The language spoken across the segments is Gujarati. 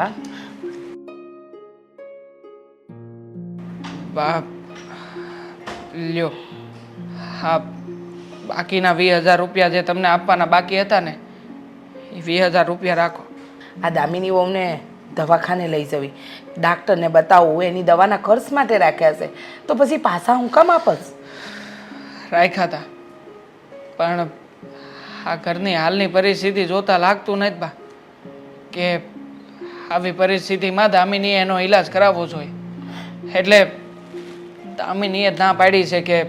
બા બા લ્યો. હા બાકીના વીસ હજાર રૂપિયા જે તમને આપવાના બાકી હતા ને એ વીસ હજાર રૂપિયા રાખો. આ દામિની વહુને દવાખાને લઈ જવી. ડાક્ટરને બતાવવું એની દવાના ખર્ચ માટે રાખ્યા છે. તો પછી પાછા હું કામ આપસ રાખ્યા હતા પણ આ ઘરની હાલની પરિસ્થિતિ જોતા લાગતું નથી બા કે આવી પરિસ્થિતિમાં દામિનીએ એનો ઈલાજ કરાવવો જોઈએ. એટલે દામિનીએ ના પાડી છે કે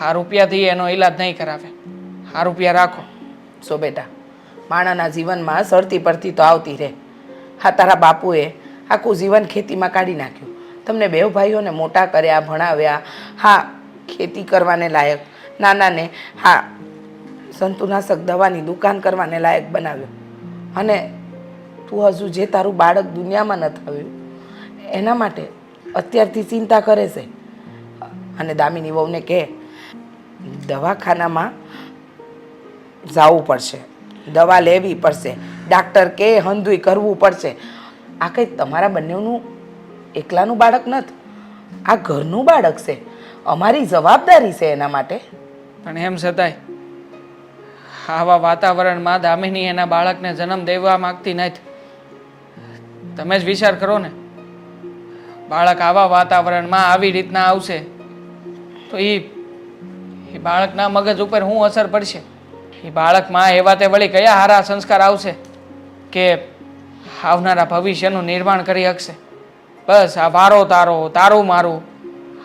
આ રૂપિયાથી એનો ઈલાજ નહીં કરાવે. આ રૂપિયા રાખો. સો બેટા, માણાના જીવનમાં સરતી પરતી તો આવતી રહે. હા, તારા બાપુએ આખું જીવન ખેતીમાં કાઢી નાખ્યું. તમને બે ભાઈઓને મોટા કર્યા, ભણાવ્યા, હા, ખેતી કરવાને લાયક, નાનાને, હા, સંતુનાશક દવાની દુકાન કરવાને લાયક બનાવ્યો. અને તું હજુ જે તારું બાળક દુનિયામાં નથી આવ્યું એના માટે અત્યારથી ચિંતા કરે છે. અને દામિની વહુને કહે, દવાખાનામાં જવું પડશે, દવા લેવી પડશે, ડાક્ટર કે હંધુય કરવું પડશે. આ કંઈ તમારા બંનેનું એકલાનું બાળક નથી, આ ઘરનું બાળક છે. અમારી જવાબદારી છે એના માટે. પણ એમ છતાંય, આવા વાતાવરણમાં દામિની એના બાળકને જન્મ દેવા માગતી નથી. તમે જ વિચાર કરો ને. બાળક આવા વાતાવરણમાં આવી રીતના આવશે, તો એ એ બાળકના મગજ ઉપર શું અસર પડશે? એ બાળકમાં એવા તે વળી કયા હારા સંસ્કાર આવશે કે આવનારા ભવિષ્યનું નિર્માણ કરી શકશે? બસ, આ વારો તારો, તારું મારું,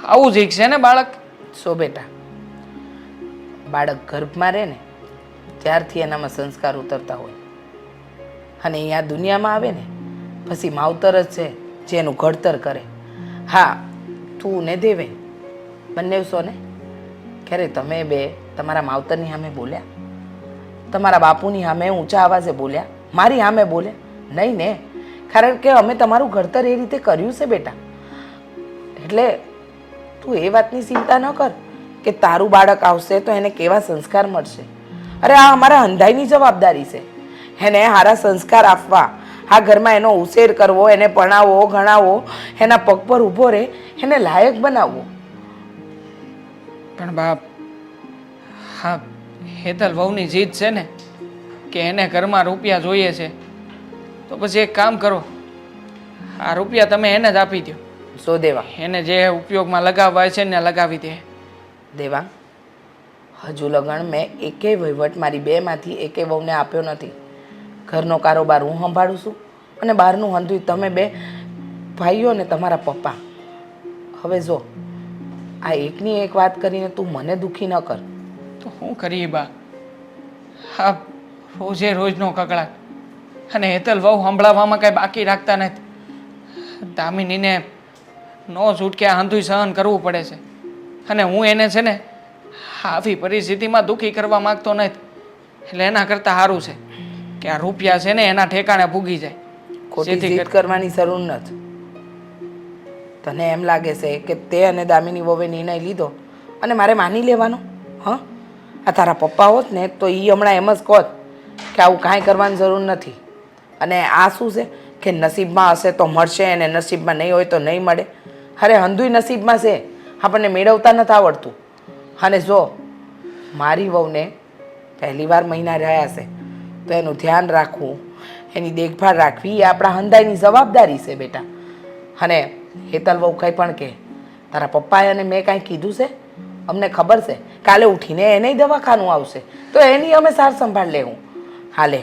આવું જ શીખશે ને બાળક? સો બેટા, બાળક ગર્ભમાં રહે ને, ત્યારથી એનામાં સંસ્કાર ઉતરતા હોય. અને અહીંયા દુનિયામાં આવે ને પછી માવતર જ છે જે એનું ઘડતર કરે. હા, તું ને દેવે. બંને છો ને ક્યારે તમે બે તમારા માવતરની સામે બોલ્યા? તમારા બાપુની સામે ઊંચા અવાજે બોલ્યા? મારી સામે બોલે? નહીં ને. કારણ કે અમે તમારું ઘડતર એ રીતે કર્યું છે બેટા. એટલે તું એ વાતની ચિંતા ન કર કે તારું બાળક આવશે તો એને કેવા સંસ્કાર મળશે. અરે આ અમારા અંધાઈની જવાબદારી છે. એને સારા સંસ્કાર આપવા આ ઘરમાં એનો ઉછેર કરવો એને ભણાવો ગણાવો એના પગ પર ઊભો રહે એને લાયક બનાવવો. પણ બાપ હા હેતલ વહુની જીદ છે ને કે એને ઘરમાં રૂપિયા જોઈએ છે તો પછી એક કામ કરો. આ રૂપિયા તમે એને જ આપી દો સો દેવા? એને જે ઉપયોગમાં લગાવવા છે ને લગાવી દે. દેવા હજુ લગણ મેં એકેય વહીવટ મારી બેમાંથી એકેય વહુને આપ્યો નથી. ઘરનો કારોબાર હું સંભાળું છું અને બહારનું હંધુય તમે બે ભાઈઓ ને તમારા પપ્પા. હવે જો, આ એકની એક વાત કરીને તું મને દુખી ન કર. તો શું કરીએ બા? હા રોજે રોજનો કકડાટ અને હેતલ વહુ સંભળાવવામાં કાંઈ બાકી રાખતા નથી. દામિનીને નો છૂટકે આ હંધુય સહન કરવું પડે છે. અને હું એને છે ને, આવી પરિસ્થિતિમાં દુઃખી કરવા માંગતો નથી. એટલે એના કરતાં સારું છે. કે આ રૂપિયા છે ને એના ઠેકાણે ભૂગી જાય. ખોટી જેથી જીદ કરવાની જરૂર નથી. તને એમ લાગે છે કે તે અને દામિની વવે નિર્ણય લીધો અને મારે માની લેવાનો? હા? આ તારા પપ્પા હોત ને તો એ હમણાં એમ જ કહો કે આવું કાંઈ કરવાની જરૂર નથી. અને આ શું છે? કે નસીબમાં હશે તો મળશે અને નસીબમાં નહીં હોય તો નહીં મળે. અરે હંધુય નસીબમાં છે. આપણને મેળવતા નથી આવડતું. અને જો મારી વહુને પહેલી વાર મહિના રહ્યા છે તો એનું ધ્યાન રાખવું, એની દેખભાળ રાખવી, એ આપણા હંધાઈની જવાબદારી છે બેટા. અને હેતલ વહુ કંઈ પણ કહે, તારા પપ્પાએ અને મેં કાંઈ કીધું છે? અમને ખબર છે? કાલે ઉઠીને એને દવાખાનું આવશે. તો એની અમે સાર સંભાળ લેવું. હાલે,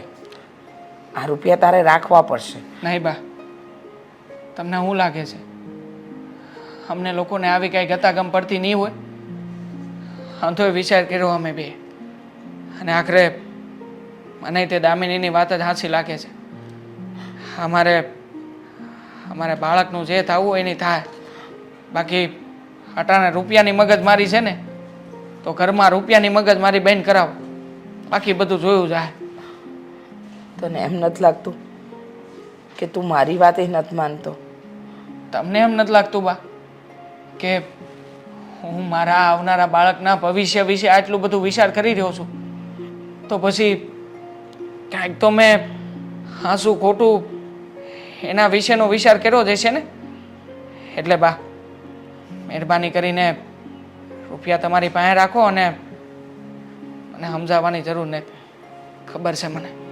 આ રૂપિયા તારે રાખવા પડશે. નહીં બા, તમને શું લાગે છે? અમને લોકોને આવી કાંઈ ગતાગમ પડતી નહીં હોય? આમ તો વિચાર કર્યો અમે બે. અને આખરે મને તે દામિનીની વાત જ હાંસી લાગે છે. અમારે અમારે બાળકનું જે થવું હોય એની થાય. બાકી અટાણે રૂપિયાની મગજમારી છે ને તો ઘરમાં રૂપિયાની મગજ મારી બેન કરાવો. બાકી બધું જોયું જાય. તને એમ નથી લાગતું કે તું મારી વાત નથી માનતો? તમને એમ નથી લાગતું બા કે હું મારા આવનારા બાળકના ભવિષ્ય વિશે આટલું બધું વિચાર કરી રહ્યો છું? તો પછી કાંઈક તો મેં હાસું ખોટું એના વિશેનો વિચાર કર્યો જ હશે ને? એટલે બા, મહેરબાની કરીને રૂપિયા તમારી પાસે રાખો અને મને સમજાવવાની જરૂર નથી. ખબર છે મને.